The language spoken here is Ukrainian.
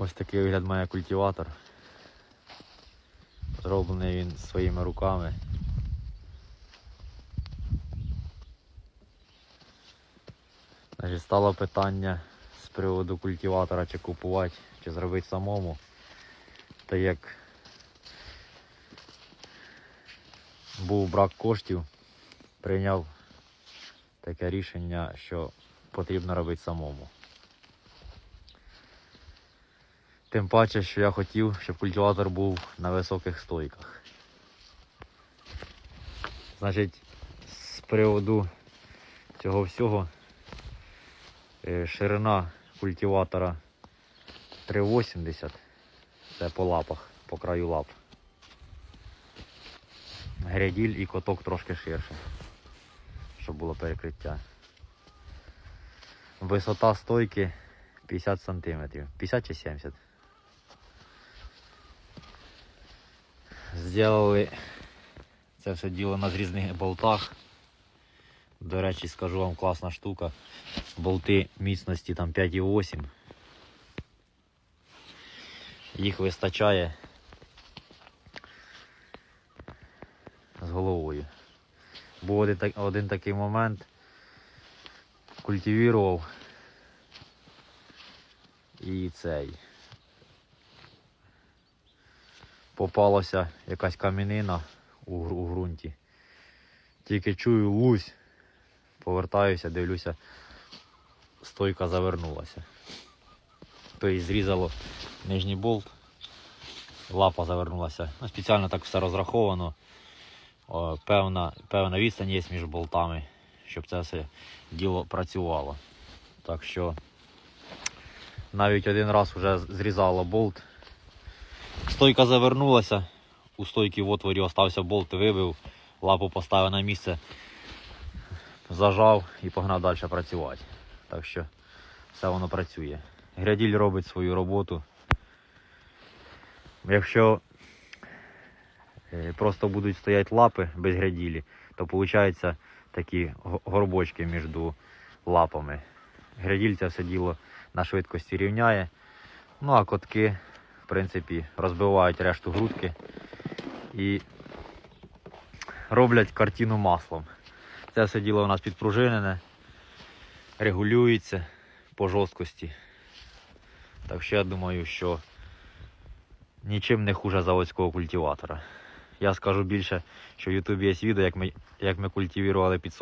Ось такий вигляд має культиватор. Зроблений він своїми руками. Значить, стало питання з приводу культиватора, чи купувати, чи зробити самому. Та як був брак коштів, прийняв таке рішення, що потрібно робити самому. Тим паче, що я хотів, щоб культиватор був на високих стойках. Значить, з приводу цього всього е, ширина культиватора 3,80. Це по лапах, по краю лап. Гряділь і коток трошки ширше, щоб було перекриття. Висота стойки 50 см. 50 чи 70 Зробили це все діло на зрізних болтах. До речі, скажу вам класна штука. Болти міцності там 5,8. Їх вистачає з головою. Був один, один такий момент. Культивірував і цей. Попалася якась камінина у, у ґрунті. Тільки чую лусь, повертаюся, дивлюся, стойка завернулася. Тобто зрізало нижній болт, лапа завернулася. Ну, спеціально так все розраховано. О, певна, певна відстань є між болтами, щоб це все діло працювало. Так що навіть один раз вже зрізало болт. Стойка завернулася, у стойки в отворі остався болт, вибив, лапу поставив на місце, зажав і погнав далі працювати. Так що все воно працює. Гряділь робить свою роботу. Якщо е, просто будуть стояти лапи без гряділі, то виходить такі горбочки між лапами. Гряділь це все діло на швидкості рівняє. Ну а котки, принципі, розбивають решту грудки і роблять картину маслом. Це все діло у нас підпружинене, регулюється по жорсткості. Так що я думаю, що нічим не хуже заводського культиватора. Я скажу більше, що в Ютубі є відео, як ми, як ми культивували під